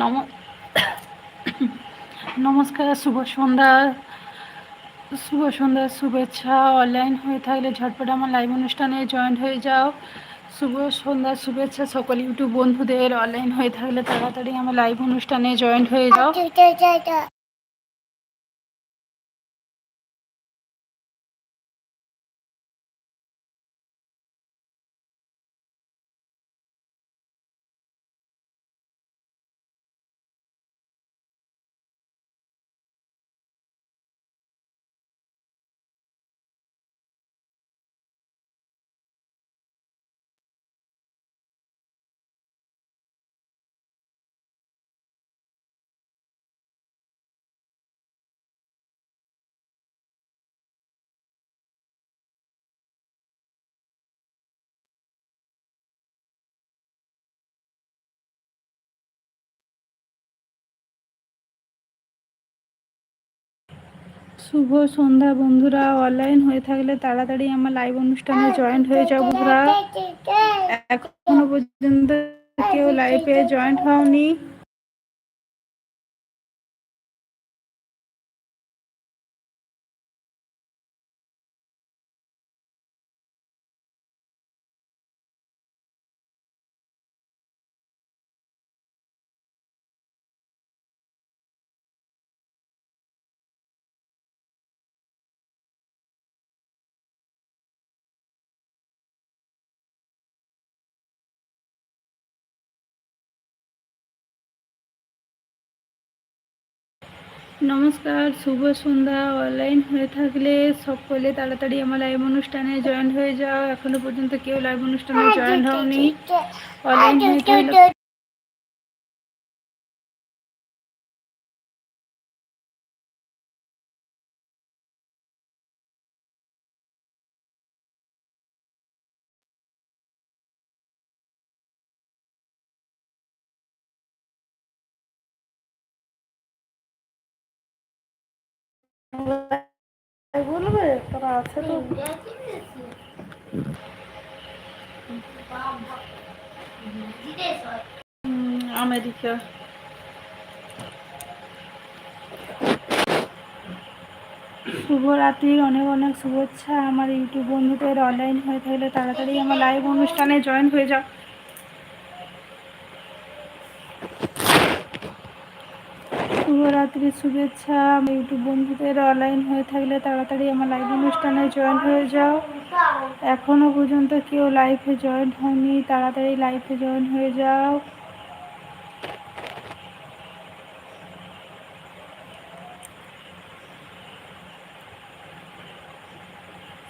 নম, নমস্কার, শুভ সন্ধ্যা। শুভ সন্ধ্যার শুভেচ্ছা অনলাইন হয়ে থাকলে ঝটপট আমার লাইভ অনুষ্ঠানে জয়েন হয়ে যাও। শুভ সন্ধ্যা, শুভেচ্ছা সকল ইউটিউব বন্ধুদের। অনলাইন হয়ে থাকলে তাড়াতাড়ি আমার লাইভ অনুষ্ঠানে জয়েন্ট হয়ে যাও। শুভ সন্ধ্যা বন্ধুরা অনলাইন হয়ে থাকলে তাড়াতাড়ি আমার লাইভ অনুষ্ঠানে জয়েন্ট হয়ে যাও বন্ধুরা। এখনও পর্যন্ত কেউ লাইভে জয়েন্ট হওনি। নমস্কার শুভ সন্ধ্যা। অনলাইন হয়ে থাকলে সকলে তাড়াতাড়ি আমার লাইভ অনুষ্ঠানে জয়েন হয়ে যাও। এখনও পর্যন্ত কেউ লাইভ অনুষ্ঠানে জয়েন হওনি। অনলাইন হয়ে থাকলে বলবে? তারা আছে তো। আমেরিকা। শুভরাত্রির অনেক অনেক শুভেচ্ছা। আমার ইউটিউব বন্ধুদের অনলাইন হয়ে থাকলে তাড়াতাড়ি আমার লাইভ অনুষ্ঠানে জয়েন হয়ে যাও। শুভরাত্রির শুভেচ্ছা। আমার ইউটিউব বন্ধুদের অনলাইন হয়ে থাকলে তাড়াতাড়ি আমার লাইভ অনুষ্ঠানে জয়েন হয়ে যাও। এখনও পর্যন্ত কেউ লাইভে জয়েন হয়নি, তাড়াতাড়ি লাইভে জয়েন হয়ে যাও।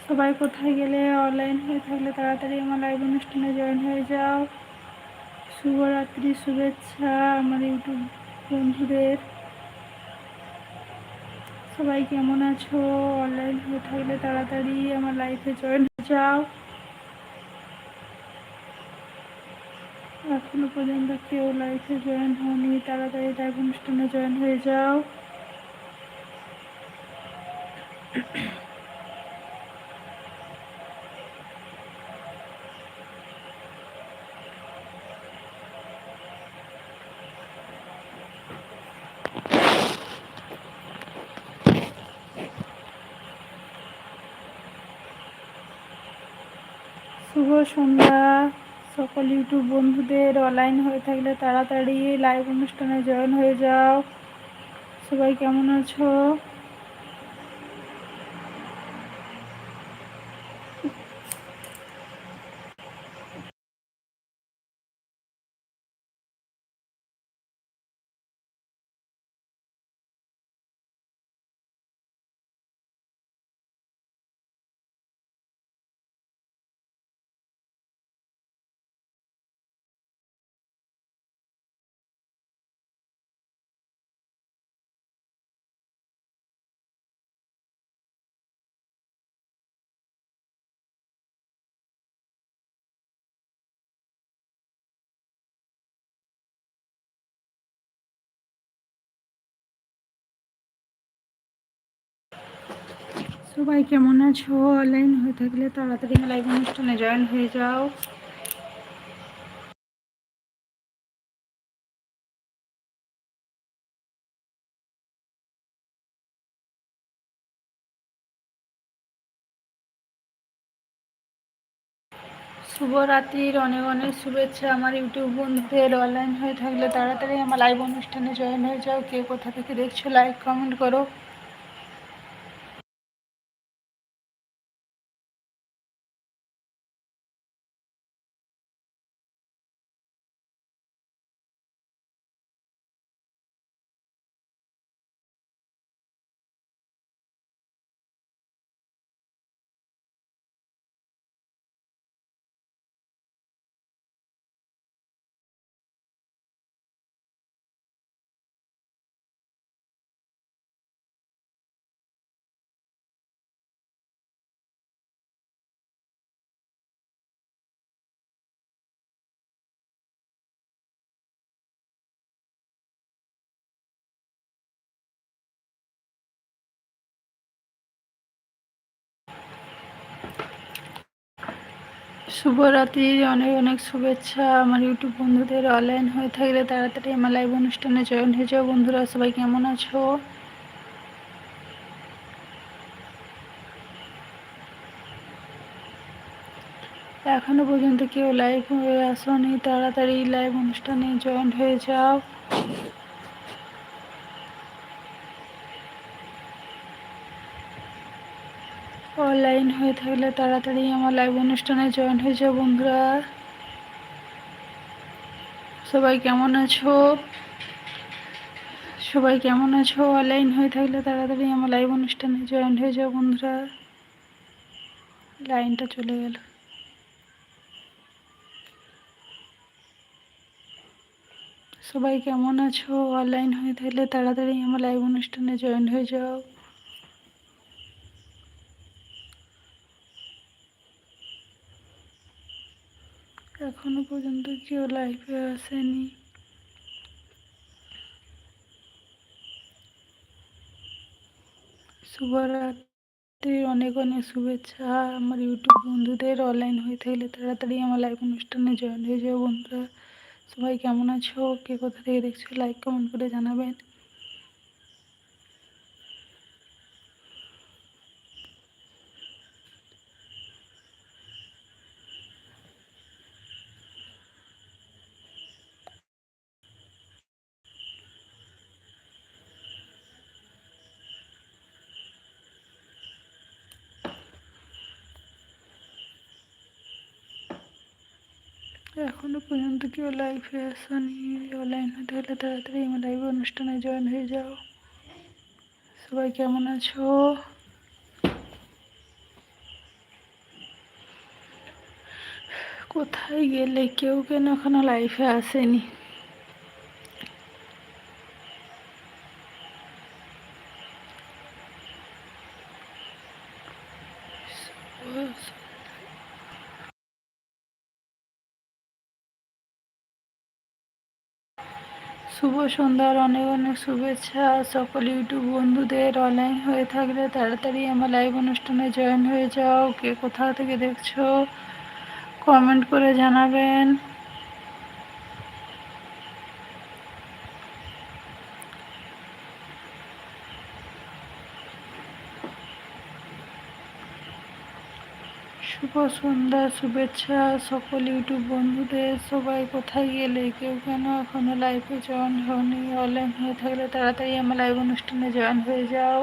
সবাই কোথায় গেলে অনলাইন হয়ে থাকলে তাড়াতাড়ি আমার লাইভ অনুষ্ঠানে জয়েন হয়ে যাও। শুভরাত্রি, শুভেচ্ছা আমার ইউটিউব বন্ধুদের। সবাই কেমন আছো? অনলাইন হয়ে থাকলে তাড়াতাড়ি আমার লাইফে জয়েন হয়ে যাও। এখনও পর্যন্ত কেউ লাইফে জয়েন হয়নি, তাড়াতাড়ি লাইভ অনুষ্ঠানে জয়েন হয়ে যাও। শুভ সন্ধ্যা। সকল ইউটিউব বন্ধুদের অনলাইন হয়ে থাকলে তাড়াতাড়ি লাইভ অনুষ্ঠানে জয়েন হয়ে যাও। সবাই কেমন আছো? সবাই কেমন আছো? অনলাইন হয়ে থাকলে তাড়াতাড়ি লাইভ অনুষ্ঠানে জয়েন হয়ে যাও। শুভরাত্রির অনেক অনেক শুভেচ্ছা আমার ইউটিউব বন্ধুদের। অনলাইন হয়ে থাকলে তাড়াতাড়ি আমার লাইভ অনুষ্ঠানে জয়েন হয়ে যাও। কে কোথা থেকে দেখছ লাইক কমেন্ট করো। শুভরাত্রির অনেক অনেক শুভেচ্ছা। আমার ইউটিউব বন্ধুদের অনলাইন হয়ে থাকলে তাড়াতাড়ি আমার লাইভ অনুষ্ঠানে জয়েন হয়ে যাও। বন্ধুরা, সবাই কেমন আছো? এখনও পর্যন্ত কেউ লাইভ হয়ে আসনি। তাড়াতাড়ি লাইভ অনুষ্ঠানে জয়েন হয়ে যাও। অনলাইন হয়ে থাকলে তাড়াতাড়ি আমার লাইভ অনুষ্ঠানে জয়েন হয়ে যাও বন্ধুরা। সবাই কেমন আছো? সবাই কেমন আছো? অনলাইন হয়ে থাকলে তাড়াতাড়ি আমার লাইভ অনুষ্ঠানে জয়েন হয়ে যাও বন্ধুরা। লাইনটা চলে গেল। সবাই কেমন আছো? অনলাইন হয়ে থাকলে তাড়াতাড়ি আমার লাইভ অনুষ্ঠানে জয়েন হয়ে যাও। এখনও পর্যন্ত কেউ লাইভে আসেনি। শুভরাত্রির অনেক অনেক শুভেচ্ছা। আমার ইউটিউব বন্ধুদের অনলাইন হয়ে থাকলে তাড়াতাড়ি আমার লাইভ অনুষ্ঠানে জয়েন হয়ে যাও বন্ধুরা। সবাই কেমন আছো? কে কোথা থেকে দেখছ? লাইক কমেন্ট করে জানাবেন। এখনও পর্যন্ত কেউ লাইভে আসেনি অনলাইন হতে হলে তাড়াতাড়ি আমার লাইভ অনুষ্ঠানে জয়েন হয়ে যাও। সবাই কেমন আছো? কোথায় গেলে কেউ কেন এখনও লাইফে আসেনি? শুভ সন্ধ্যার অনেক অনেক শুভেচ্ছা। সকল ইউটিউব বন্ধুদের অনলাইন হয়ে থাকলে তাড়াতাড়ি আমার লাইভ অনুষ্ঠানে জয়েন হয়ে যাও। কে কোথা থেকে দেখছ? কমেন্ট করে জানাবেন। শুভ সন্ধ্যা, শুভেচ্ছা সকল ইউটিউব বন্ধুদের। সবাই কোথায় গেলে? কেউ কেন এখনও লাইভে জয়েন হয়নি? অনলাইন হয়ে থাকলে তাড়াতাড়ি আমার লাইভ অনুষ্ঠানে জয়েন হয়ে যাও।